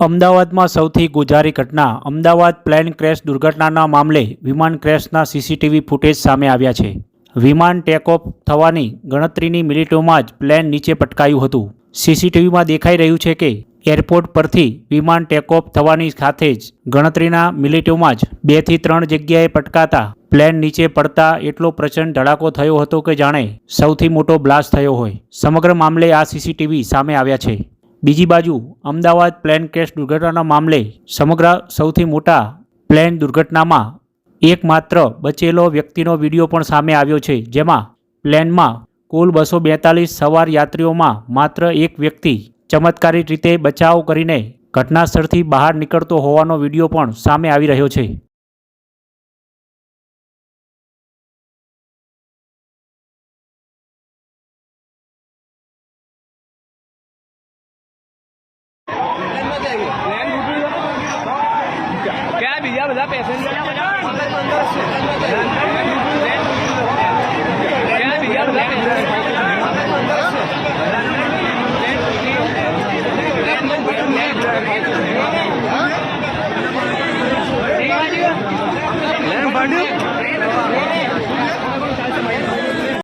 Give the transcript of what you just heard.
અમદાવાદમાં સૌથી ગુજારી ઘટના. અમદાવાદ પ્લેન ક્રેશ દુર્ઘટનાના મામલે વિમાન ક્રેશના સીસીટીવી ફૂટેજ સામે આવ્યા છે. વિમાન ટેકઓફ થવાની ગણતરીની મિનિટોમાં જ પ્લેન નીચે પટકાયું હતું. સીસીટીવીમાં દેખાઈ રહ્યું છે કે એરપોર્ટ પરથી વિમાન ટેકઓફ થવાની સાથે જ ગણતરીના મિનિટોમાં જ બેથી ત્રણ જગ્યાએ પટકાતા પ્લેન નીચે પડતા એટલો પ્રચંડ ધડાકો થયો હતો કે જાણે સૌથી મોટો બ્લાસ્ટ થયો હોય. સમગ્ર મામલે આ સીસીટીવી સામે આવ્યા છે. બીજી બાજુ અમદાવાદ પ્લેન ક્રેશ દુર્ઘટનાના મામલે સમગ્ર સૌથી મોટા પ્લેન દુર્ઘટનામાં એકમાત્ર બચેલો વ્યક્તિનો વીડિયો પણ સામે આવ્યો છે, જેમાં પ્લેનમાં કુલ બસો બેતાલીસ સવાર યાત્રીઓમાં માત્ર એક વ્યક્તિ ચમત્કારિક રીતે બચાવ કરીને ઘટનાસ્થળથી બહાર નીકળતો હોવાનો વીડિયો પણ સામે આવી રહ્યો છે. ક્યાં બીજા બધા પેસેન્જર